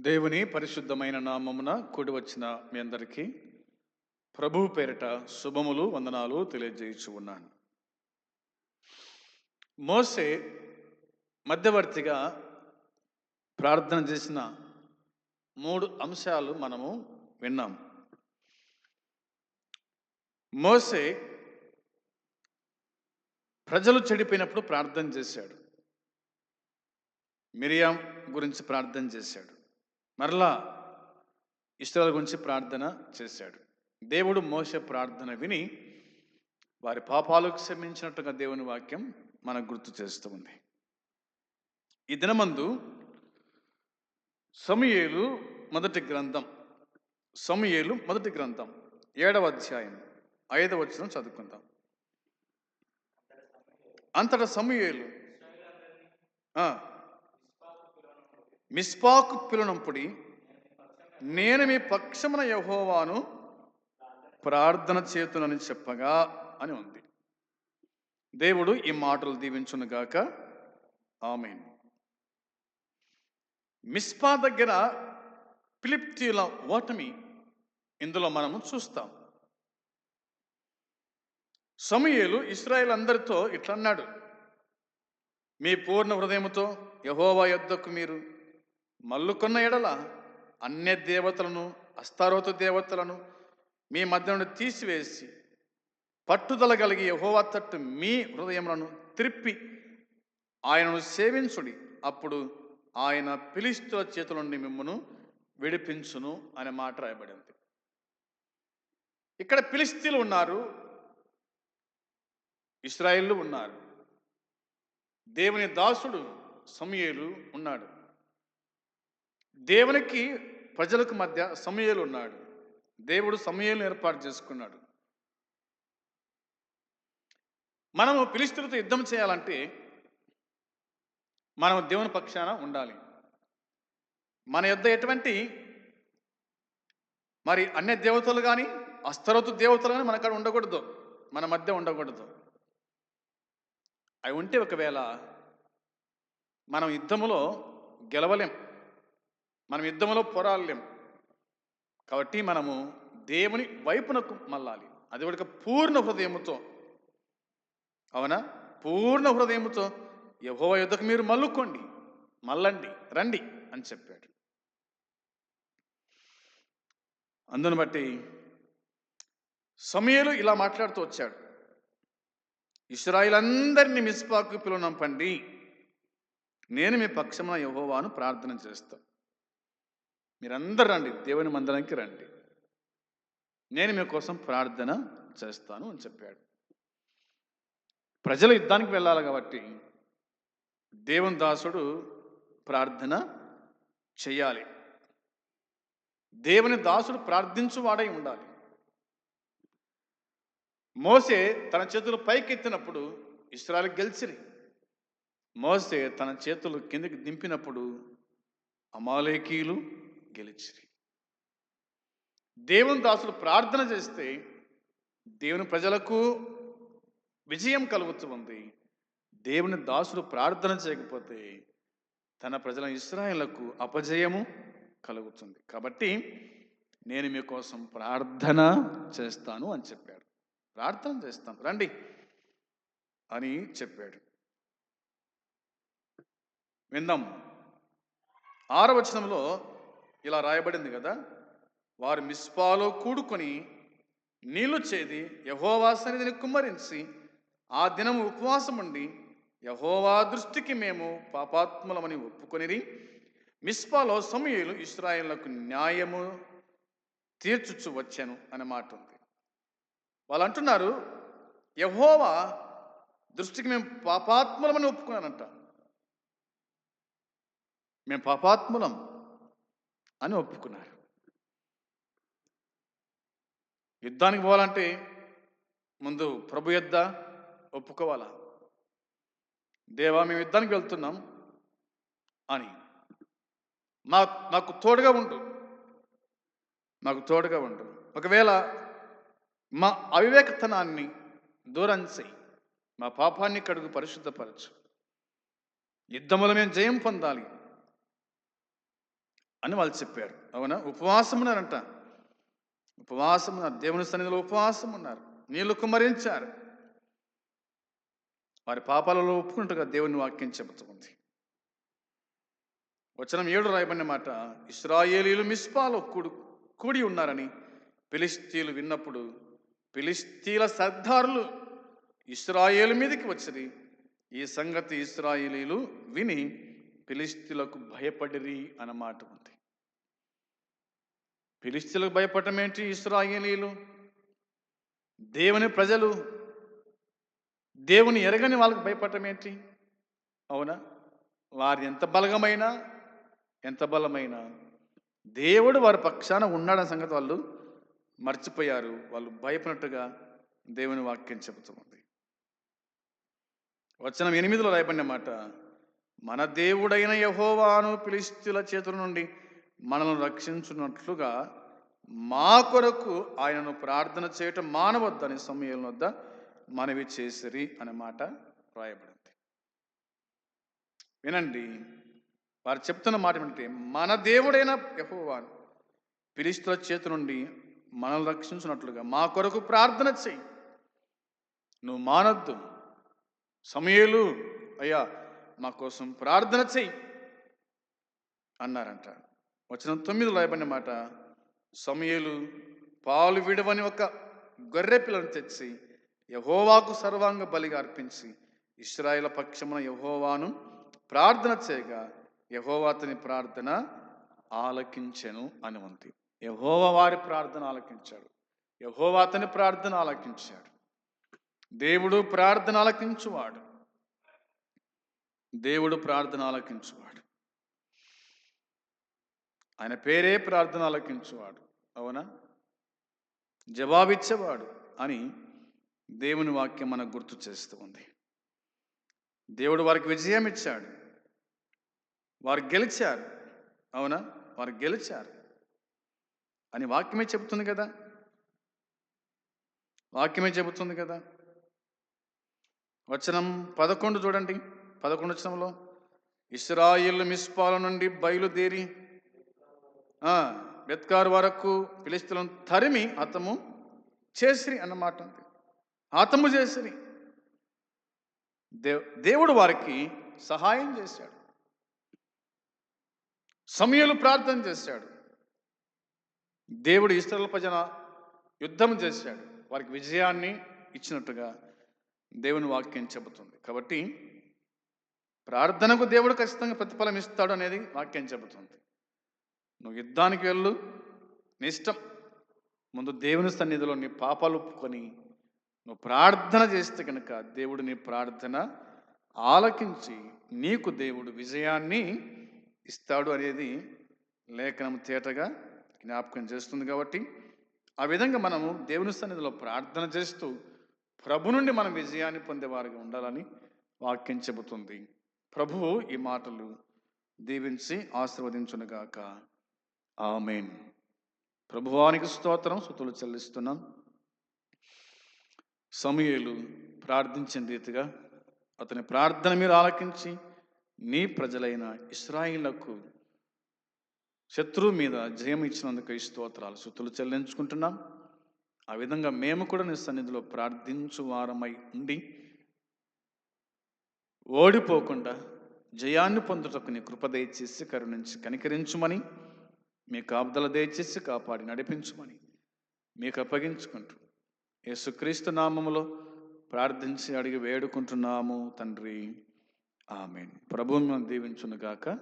దేవుని పరిశుద్ధమైన నామమున కూడి వచ్చిన మీ అందరికీ ప్రభు పేరిట శుభములు వందనాలు తెలియజేయచ్చు ఉన్నాను. మోసే మధ్యవర్తిగా ప్రార్థన చేసిన మూడు అంశాలు మనము విన్నాం. మోసే ప్రజలు చెడిపోయినప్పుడు ప్రార్థన చేశాడు. మిరియాం గురించి ప్రార్థన చేశాడు. మరలా ఇష్టాల గురించి ప్రార్థన చేశాడు. దేవుడు మోస ప్రార్థన విని వారి పాపాలకు క్షమించినట్టుగా దేవుని వాక్యం మనకు గుర్తు చేస్తూ ఉంది. ఈ దినమందు సమయేలు మొదటి గ్రంథం సమయేలు మొదటి గ్రంథం ఏడవ అధ్యాయం ఐదవ వచ్చిన చదువుకుందాం. అంతటా సమయేలు మిస్పాకు పిలునంపుడి నేను మీ పక్షమున యహోవాను ప్రార్థన చేతునని చెప్పగా అని ఉంది. దేవుడు ఈ మాటలు దీవించునుగాక ఆమె మిస్పా దగ్గర పిలిప్తీల ఓటమి ఇందులో మనము చూస్తాం. సమయలు ఇస్రాయేల్ అందరితో ఇట్లా అన్నాడు మీ పూర్ణ హృదయముతో యహోవా యొద్దకు మీరు మల్లుకొన్న ఎడల అన్య దేవతలను అస్తారోత దేవతలను మీ మధ్య నుండి తీసివేసి పట్టుదల కలిగి యహోవా తట్టు మీ హృదయములను త్రిప్పి ఆయనను సేవించుడి. అప్పుడు ఆయన పిలిస్తుల చేతుల నుండి మిమ్మను విడిపించును అనే మాట రాయబడింది. ఇక్కడ పిలిస్తీలు ఉన్నారు ఇస్రాయిల్లు ఉన్నారు దేవుని దాసుడు సమయేలు ఉన్నాడు. దేవునికి ప్రజలకు మధ్య సమయలు ఉన్నాడు. దేవుడు సమయాలను ఏర్పాటు చేసుకున్నాడు. మనము పిలిస్తులతో యుద్ధం చేయాలంటే మనం దేవుని పక్షాన ఉండాలి. మన యుద్ధ ఎటువంటి? మరి అన్య దేవతలు కానీ అస్తరతు దేవతలు కానీ మన ఉండకూడదు. మన మధ్య ఉండకూడదు. అవి ఉంటే ఒకవేళ మనం యుద్ధములో గెలవలేం. మనం యుద్ధములో పోరాడలేం. కాబట్టి మనము దేవుని వైపునకు మళ్ళాలి. అది కూడా పూర్ణ హృదయముతో. అవునా? పూర్ణ హృదయముతో యహోవ యుద్ధకు మీరు మల్లుకోండి మల్లండి రండి అని చెప్పాడు. అందును బట్టి సమయలు ఇలా మాట్లాడుతూ వచ్చాడు. ఇస్రాయిలందరినీ మిస్పాకు పిలువనంపండి. నేను మీ పక్షమున యహోవాను ప్రార్థన చేస్తాను మీరందరూ రండి దేవుని మందిరానికి రండి. నేను మీకోసం ప్రార్థన చేస్తాను అని చెప్పాడు. ప్రజలు యుద్ధానికి వెళ్ళాలి కాబట్టి దేవుని దాసుడు ప్రార్థన చేయాలి. దేవుని దాసుడు ప్రార్థించువాడై ఉండాలి. మోసే తన చేతులు పైకెత్తినప్పుడు ఇస్రాయల్ గెలిచిరి. మోసే తన చేతులు కిందకి దింపినప్పుడు అమాలేకీలు గెలిచిరి. దేవుని దాసులు ప్రార్థన చేస్తే దేవుని ప్రజలకు విజయం కలుగుతూ ఉంది. దేవుని దాసుడు ప్రార్థన చేయకపోతే తన ప్రజల ఇస్రాయిలకు అపజయము కలుగుతుంది. కాబట్టి నేను మీకోసం ప్రార్థన చేస్తాను అని చెప్పాడు. ప్రార్థన చేస్తాను రండి అని చెప్పాడు. విందాం. ఆరవచనంలో ఇలా రాయబడింది కదా? వారు మిస్పాలో కూడుకొని నీళ్ళు చేది యహోవా సన్నిధిని కుమ్మరించి ఆ దినం ఉపవాసం ఉండి యహోవా దృష్టికి మేము పాపాత్ములమని ఒప్పుకొనిరి మిస్పాలో సమయలు ఇస్రాయేళ్ళకు న్యాయము తీర్చుచు వచ్చాను అనే మాట ఉంది వాళ్ళు అంటున్నారు యహోవా దృష్టికి మేము పాపాత్ములమని ఒప్పుకున్నానంట. మేము పాపాత్ములం. అని ఒప్పుకున్నారు. యుద్ధానికి పోవాలంటే ముందు ప్రభు యొద్ద ఒప్పుకోవాలా? దేవా మేము యుద్ధానికి వెళ్తున్నాం అని. మా మాకు తోడుగా ఉండు. మాకు తోడుగా ఉండు. ఒకవేళ మా అవివేకతనాన్ని దూరం చేయి. మా పాపాన్ని కడుగు పరిశుద్ధపరచు. యుద్ధములు మేము జయం పొందాలి. అని వాళ్ళు చెప్పారు. అవునా? ఉపవాసం ఉన్నారంట ఉపవాసం ఉన్నారు దేవుని సన్నిధిలో ఉపవాసం ఉన్నారు నీళ్ళు కుమరించారు వారి పాపాలలో ఒప్పుకుంటుగా దేవుని వాక్యం చెబుతుంది. వచనం ఏడు రాయబడిన మాట ఇస్రాయేలీలు మిస్పాలో కూడు కూడి ఉన్నారని పిలిస్తీలు విన్నప్పుడు పిలిస్తీల సర్దారులు ఇస్రాయేలు మీదకి వచ్చింది ఈ సంగతి ఇస్రాయేలీలు విని పిలిస్తులకు భయపడిరి అన్నమాట ఉంది. పిలిస్తులకు భయపడటం ఏంటి ఇస్రాయేలీలు? దేవుని ప్రజలు దేవుని ఎరగని వాళ్ళకు భయపడటం ఏంటి? అవునా? వారు ఎంత బలగమైనా ఎంత బలమైనా దేవుడు వారి పక్షాన ఉన్నాడన్న సంగతి వాళ్ళు మర్చిపోయారు. వాళ్ళు భయపడినట్టుగా దేవుని వాక్యం చెబుతుంది వచనం ఎనిమిదిలో రాయబడిన మాట మన దేవుడైన యహోవాను పిలిస్తుల చేతుల నుండి మనల్ని రక్షించున్నట్లుగా మా కొరకు ఆయనను ప్రార్థన చేయటం మానవద్దని సమయం వద్ద మనవి చేసిరి అనే మాట రాయబడింది. వినండి వారు చెప్తున్న మాట ఏమంటే మన దేవుడైన యహోవాను పిలిస్తుల చేతి నుండి మనల్ని రక్షించినట్లుగా మా కొరకు ప్రార్థన చెయ్యి నువ్వు మానద్దు. సమయలు అయ్యా మా కోసం ప్రార్థన చెయ్యి అన్నారంట. వచ్చిన తొమ్మిది రాయబడిన మాట సమయలు పాలు విడవని ఒక గొర్రె పిల్లను తెచ్చి యహోవాకు సర్వాంగ బలిగా అర్పించి ఇస్రాయిల పక్షమున యహోవాను ప్రార్థన చేయగా యహోవా అతని ప్రార్థన ఆలకించెను అని ఉంది యహోవా వారి ప్రార్థన ఆలకించాడు. యహోవా అతని ప్రార్థన ఆలకించాడు. దేవుడు ప్రార్థన ఆలకించువాడు. దేవుడు ప్రార్థన ఆలకించువాడు. ఆయన పేరే ప్రార్థన ఆలకించువాడు. అవునా? జవాబిచ్చేవాడు అని దేవుని వాక్యం మనకు గుర్తు చేస్తూ ఉంది. దేవుడు వారికి విజయం ఇచ్చాడు. వారు గెలిచారు. అవునా? వారు గెలిచారు. అని వాక్యమే చెబుతుంది కదా? వాక్యమే చెబుతుంది కదా? వచనం పదకొండు చూడండి. పదకొండు వచనంలో ఇస్రాయిల్ మిస్పాల నుండి బయలుదేరి ఆ, బెత్కారు వరకు పిలిస్తులను తరిమి హతము చేసిరి అన్నమాట ఉంది. హతము చేసిరి. దేవ్ దేవుడు వారికి సహాయం చేశాడు. సమయలు ప్రార్థన చేశాడు. దేవుడు ఇస్రాయల్ ప్రజల యుద్ధం చేశాడు. వారికి విజయాన్ని ఇచ్చినట్టుగా దేవుని వాక్యం చెబుతుంది. కాబట్టి ప్రార్థనకు దేవుడు ఖచ్చితంగా ప్రతిఫలం ఇస్తాడు అనేది వాక్యం చెబుతుంది. నువ్వు యుద్ధానికి వెళ్ళు నీ ఇష్టం. ముందు దేవుని సన్నిధిలో నీ పాపాలు ఒప్పుకొని నువ్వు ప్రార్థన చేస్తే కనుక దేవుడు నీ ప్రార్థన ఆలకించి నీకు దేవుడు విజయాన్ని ఇస్తాడు అనేది లేఖనం తేటగా జ్ఞాపకం చేస్తుంది కాబట్టి ఆ విధంగా మనము దేవుని సన్నిధిలో ప్రార్థన చేస్తూ ప్రభు నుండి మనం విజయాన్ని పొందేవారిగా ఉండాలని వాక్యం చెబుతుంది. ప్రభువు ఈ మాటలు దీవించి ఆశీర్వదించునుగాక. ఆమెన్. ప్రభువానికి స్తోత్రం సుతులు చెల్లిస్తున్నాం. సమయలు ప్రార్థించిన రీతిగా అతని ప్రార్థన మీరు ఆలకించి నీ ప్రజలైన ఇస్రాయిలకు శత్రువు మీద జయం ఇచ్చినందుకు ఈ స్తోత్రాలు సుతులు చెల్లించుకుంటున్నాం. ఆ విధంగా మేము కూడా నీ సన్నిధిలో ప్రార్థించు వారమై ఉండి ఓడిపోకుండా జయాన్ని పొందుటకు నీ కృప దయచేసి కరుణించి కనికరించుమని మీ కాపుదల దయచేసి కాపాడి నడిపించుమని మీకు అప్పగించుకుంటూ యేసుక్రీస్తు నామములో ప్రార్థించి అడిగి వేడుకుంటున్నాము తండ్రి. ఆమెన్. ప్రభు దీవించునుగాక.